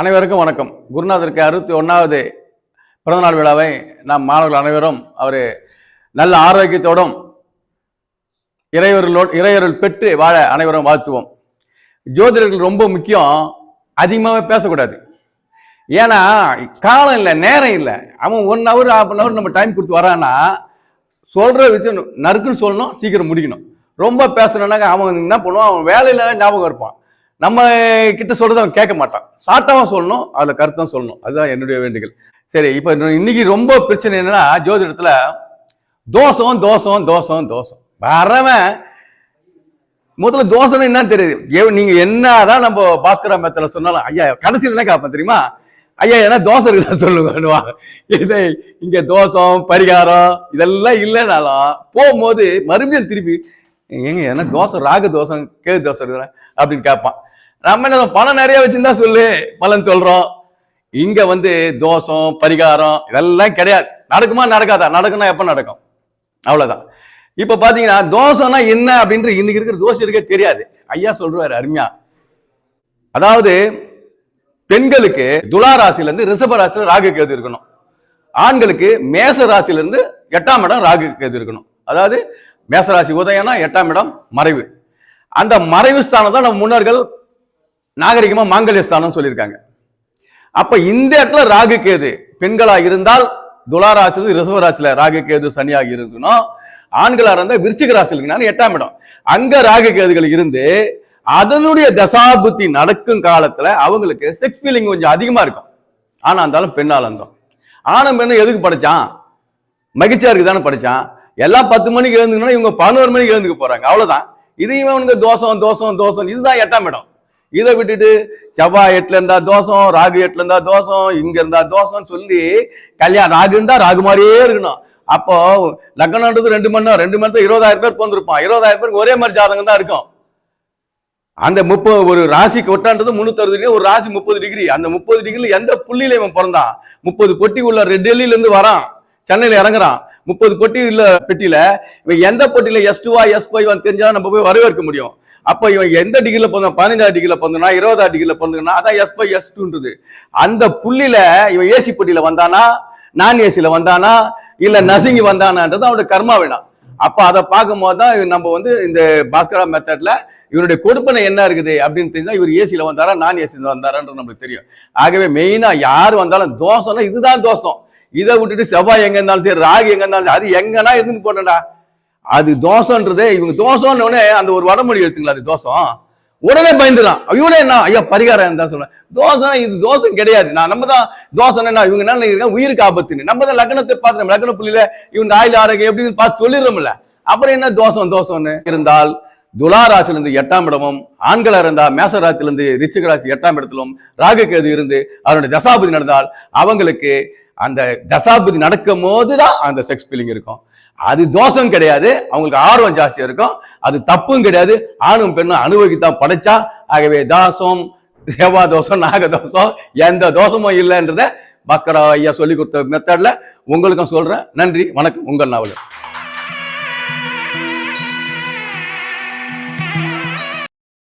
அனைவருக்கும் வணக்கம். குருநாதருக்கு அறுபத்தி ஒன்றாவது பிறந்தநாள் விழாவை நாம் மாணவர்கள் அனைவரும் அவர் நல்ல ஆரோக்கியத்தோடும் இறையவர்களோடு இறையர்கள் பெற்று வாழ அனைவரும் வாழ்த்துவோம். ஜோதிடர்கள் ரொம்ப முக்கியம் அதிகமாகவே பேசக்கூடாது. ஏன்னா காலம் இல்லை நேரம் இல்லை. அவன் one hour half an hour நம்ம டைம் கொடுத்து வரான்னா சொல்கிற விஷயம் நறுக்குன்னு சொல்லணும் சீக்கிரம் முடிக்கணும். ரொம்ப பேசணுன்னாக்க அவன் என்ன பண்ணுவான்? அவன் வேலையில் ஞாபகம் இருப்பான். நம்ம கிட்ட சொல்றது அவன் கேட்க மாட்டான். சாட்டாவும் சொல்லணும் அதுல கருத்தும் சொல்லணும். அதுதான் என்னுடைய வேண்டுகள். சரி இப்போ இன்னைக்கு ரொம்ப பிரச்சனை என்னன்னா ஜோதிடத்துல தோசம் தோசம் தோசம் தோசம் வரவன் முதல்ல தோசைன்னு என்னன்னு தெரியுது. ஏ- நீங்க என்னதான் நம்ம பாஸ்கரா மெத்தல சொன்னாலும் ஐயா கடைசியில் என்ன கேட்பேன் தெரியுமா? ஐயா ஏன்னா தோசை இருக்குதா சொல்லுங்க இது இங்க தோசம் பரிகாரம் இதெல்லாம் இல்லைனாலும் போகும்போது மறுபடியும் திருப்பி ஏங்க ஏன்னா தோசை ராகு தோசை கேது தோசை இருக்குதா அப்படின்னு கேட்பான். நம்ம என்ன பணம் நிறைய வச்சிருந்தா சொல்லு பலன் சொல்றோம். இங்க வந்து தோஷம் பரிகாரம் இதெல்லாம் கிடையாது. நடக்குமா நடக்காதா? நடக்கும்னா எப்ப நடக்கும்? அவ்வளவுதான். இப்ப பாத்தீங்கன்னா தோஷம்னா என்ன அப்படின்ற இன்னைக்கு இருக்கிற தோஷம் இருக்கே தெரியாது. ஐயா சொல்றாரு அருமையா. அதாவது பெண்களுக்கு துலா ராசிலேருந்து இருந்து ரிஷப ராசியில ராகு கேது இருக்கணும். ஆண்களுக்கு மேச ராசியில இருந்து எட்டாம் இடம் ராகு கேது இருக்கணும். அதாவது மேசராசி உதயம்னா எட்டாம் இடம் மறைவு. அந்த மறைவு ஸ்தானம் தான் நம்ம முன்னோர்கள் நாகரிகமா மாங்கல்ய ஸ்தானம் சொல்லியிருக்காங்க. அப்ப இந்த இடத்துல ராகு கேது பெண்களா இருந்தால் துலா ரிசவராசில ராகு கேது சனியாக இருக்கணும் ஆண்களா இருந்தா விருச்சிக ராசியில் இருக்கணும் எட்டாம் இடம். அங்க ராகு கேதுகள் இருந்து அதனுடைய தசாபுத்தி நடக்கும் காலத்துல அவங்களுக்கு செக்ஸ் ஃபீலிங் கொஞ்சம் அதிகமா இருக்கும். ஆனா இருந்தாலும் பெண்ணால் இருந்தோம் ஆணும் பெண்ணும் எதுக்கு படிச்சான்? மகிழ்ச்சியா இருக்கு தானே படிச்சான்? எல்லாம் பத்து மணிக்கு எழுந்துக்கணும் இவங்க பதினோரு மணிக்கு எழுந்துக்க போறாங்க. அவ்வளவுதான். இதையும் இவனுக்கு தோசம் தோசம் தோசம் இதுதான் எட்டாம் இடம். இதை விட்டுட்டு செவ்வாய் எட்டுல இருந்தா தோசம் ராகு எட்டுல இருந்தா தோசம் இங்க இருந்தா தோசம் சொல்லி கல்யாணம் ராகு இருந்தா ராகு மாதிரியே இருக்கணும். அப்போ லக்னன்றது ரெண்டு மணி நேரம் ரெண்டு மணி நேரத்தில் இருபதாயிரம் பேர் பிறந்திருப்பான். இருபதாயிரம் பேருக்கு ஒரே மாதிரி ஜாதகம் தான் இருக்கும். அந்த முப்பது ஒரு ராசிக்கு ஒட்டான்றது முன்னூத்தி டிகிரி ஒரு ராசி முப்பது டிகிரி. அந்த முப்பது டிகிரி எந்த புள்ளியில இவன் பிறந்தான்? முப்பது பொட்டி உள்ள ரெட் டெல்லியில இருந்து வரான். சென்னையில இறங்குறான். முப்பது பொட்டி உள்ள பெட்டியில இவன் எந்த பொட்டியில எஸ் டூவா எஸ் ஃபைவ் தெரிஞ்சா நம்ம போய் வரவேற்க முடியும். அப்ப இவன் எந்த டிகிரில பிறந்தான்? பதினஞ்சாவது டிகிரில பிறந்தனா இருபதாவது டிகிரில பிறந்தனா அதான் எஸ் பை எஸ் டூன்றது அந்த புள்ளியில இவன் ஏசி பொட்டியில வந்தானா? நான் ஏசியில் வந்தானா? இல்ல நசுங்கி வந்தானான்றது அவனோட கர்மா வேணாம். அப்ப அதை பார்க்கும்போது தான் நம்ம வந்து இந்த பாஸ்கரா மெத்தட்ல இவருடைய கொடுப்பனை என்ன இருக்குது அப்படின்னு தெரிஞ்சா இவர் ஏசியில வந்தாரா நான் ஏசியில வந்தாரான்றது நம்மளுக்கு தெரியும். ஆகவே மெயினா யார் வந்தாலும் தோசம்னா இதுதான் தோசம் இதை விட்டுட்டு செவ்வாய் எங்க இருந்தாலும் சரி ராகு எங்க இருந்தாலும் சரி, அது எங்கன்னா எதுன்னு போட்டா அது தோசம்ன்றதே இவங்க தோசைன்னு உடனே அந்த ஒரு வடமொழி எடுத்துங்களா அது தோசம் உடனே பயந்துடலாம் இவனே என்ன? ஐயா பரிகாரம் தான் சொல்றேன். தோசை இது தோசை கிடையாது. நான் நம்ம தான் தோசை என்ன? இவங்க என்ன நினைக்கிறாங்க? உயிருக்கு ஆபத்துன்னு. நம்ம தான் லக்னத்தை பார்த்து லக்ன புள்ளியில இவங்க ஆயுள் ஆரோக்கியம் எப்படின்னு பார்த்து சொல்லிடுறோம்ல. அப்புறம் என்ன தோசம் தோசம்னு இருந்தால் துலா ராசியில எட்டாம் இடமும் ஆண்களா இருந்தா மேச ராசியில ரிச்சிக ராசி எட்டாம் இடத்திலும் ராகு இருந்து அவருடைய தசாபதி நடந்தால் அவங்களுக்கு அந்த தசாபதி நடக்கும் போதுதான் அந்த செக்ஸ் ஃபீலிங் இருக்கும். அது தோஷம் கிடையாது. அவங்களுக்கு ஆர்வம் ஜாஸ்தியாக இருக்கும். அது தப்பும் கிடையாது. ஆணும் பெண்ணும் அனுபவித்தான் படைச்சா. ஆகவே தாசம் தேவா தோஷம் நாக தோஷம் எந்த தோஷமும் இல்லைன்றத பாஸ்கரா ஐயா சொல்லி கொடுத்த மெத்தடில் உங்களுக்கும் சொல்கிறேன் நன்றி வணக்கம். உங்கள் நாவலர்